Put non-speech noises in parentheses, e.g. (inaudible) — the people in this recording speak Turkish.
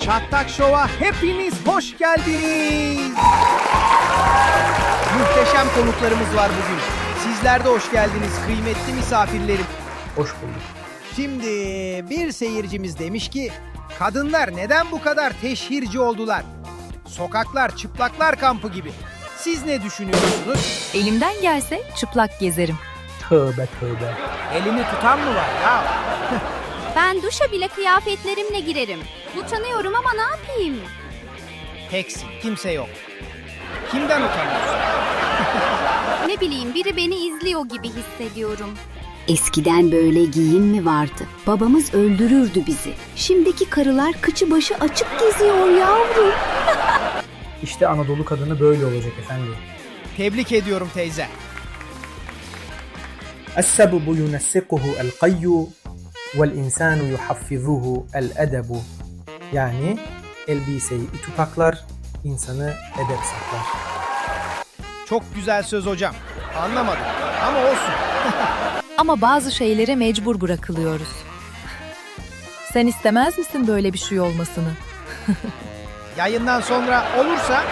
Çatlak Show'a hepiniz hoş geldiniz. Muhteşem konuklarımız var bugün. Sizler de hoş geldiniz kıymetli misafirlerim. Hoş bulduk. Şimdi bir seyircimiz demiş ki kadınlar neden bu kadar teşhirci oldular? Sokaklar çıplaklar kampı gibi. Siz ne düşünüyorsunuz? Elimden gelse çıplak gezerim. Tövbe tövbe. Elini tutan mı var ya? Ben duşa bile kıyafetlerimle girerim. Utanıyorum ama ne yapayım? Teksin kimse yok. Kimden utanıyorsun? (laughs) Ne bileyim biri beni izliyor gibi hissediyorum. Eskiden böyle giyim mi vardı? Babamız öldürürdü bizi. Şimdiki karılar kıçı başı açık geziyor yavrum. (laughs) İşte Anadolu kadını böyle olacak efendim. Tebrik ediyorum teyze. السبب ينسقه القي والإنسان يحفظه الأدب yani elbiseyi ütü paklar, insanı edep saklar. Çok güzel söz hocam. Anlamadım ama olsun. (laughs) Ama bazı şeylere mecbur bırakılıyoruz. Sen istemez misin böyle bir şey olmasını? (laughs) Yayından sonra olursa